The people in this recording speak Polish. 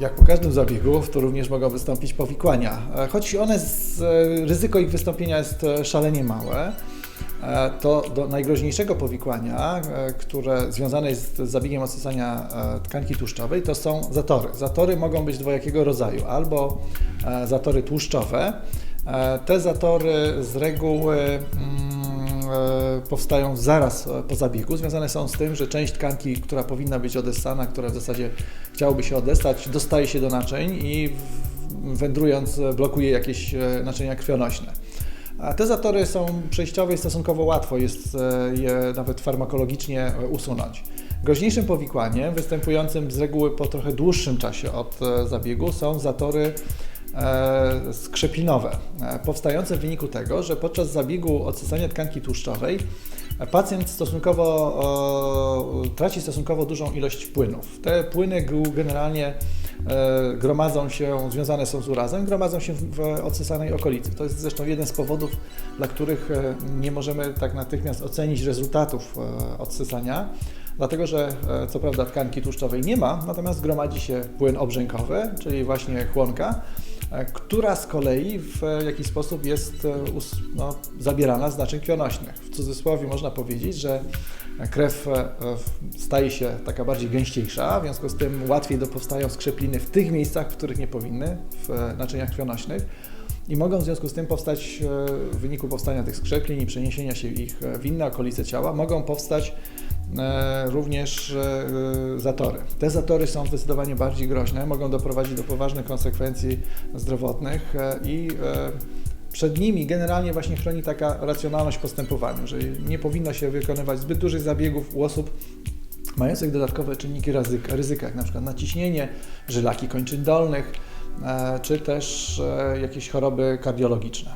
jak po każdym zabiegu, to również mogą wystąpić powikłania. E, Choć one, z, e, ryzyko ich wystąpienia jest e, szalenie małe, to do najgroźniejszego powikłania, które związane jest z zabiegiem odsysania tkanki tłuszczowej, to są zatory. Zatory mogą być dwojakiego rodzaju, albo zatory tłuszczowe. Te zatory z reguły mm, powstają zaraz e, po zabiegu. Związane są z tym, że część tkanki, która powinna być odessana, która w zasadzie chciałoby się odestać, dostaje się do naczyń i wędrując e, blokuje jakieś e, naczynia krwionośne. Te zatory są przejściowe i stosunkowo łatwo jest e, je nawet farmakologicznie e, usunąć. Groźniejszym powikłaniem, występującym z reguły po trochę dłuższym czasie od e, zabiegu, są zatory e, skrzepinowe, e, powstające w wyniku tego, że podczas zabiegu odsysania tkanki tłuszczowej e, pacjent stosunkowo e, traci stosunkowo dużą ilość płynów. Te płyny generalnie e, gromadzą się, związane są z urazem, gromadzą się w, odsysanej okolicy. To jest zresztą jeden z powodów, dla których e, nie możemy tak natychmiast ocenić rezultatów e, odsysania, dlatego że e, co prawda tkanki tłuszczowej nie ma, natomiast gromadzi się płyn obrzękowy, czyli właśnie chłonka, e, która z kolei w e, jakiś sposób jest e, no, zabierana z naczyń krwionośnych. W cudzysłowie można powiedzieć, że krew e, staje się taka bardziej gęściejsza, w związku z tym łatwiej powstają skrzepliny w tych miejscach, w których nie powinny, w e, naczyniach krwionośnych. I mogą w związku z tym powstać, e, w wyniku powstania tych skrzeplin i przeniesienia się ich e, w inne okolice ciała, mogą powstać e, również e, zatory. Te zatory są zdecydowanie bardziej groźne, mogą doprowadzić do poważnych konsekwencji zdrowotnych e, i e, przed nimi generalnie właśnie chroni taka racjonalność w postępowaniu, że nie powinno się wykonywać zbyt dużych zabiegów u osób mających dodatkowe czynniki ryzyka, ryzyka jak na przykład naciśnienie, żylaki kończyn dolnych, e, czy też e, jakieś choroby kardiologiczne.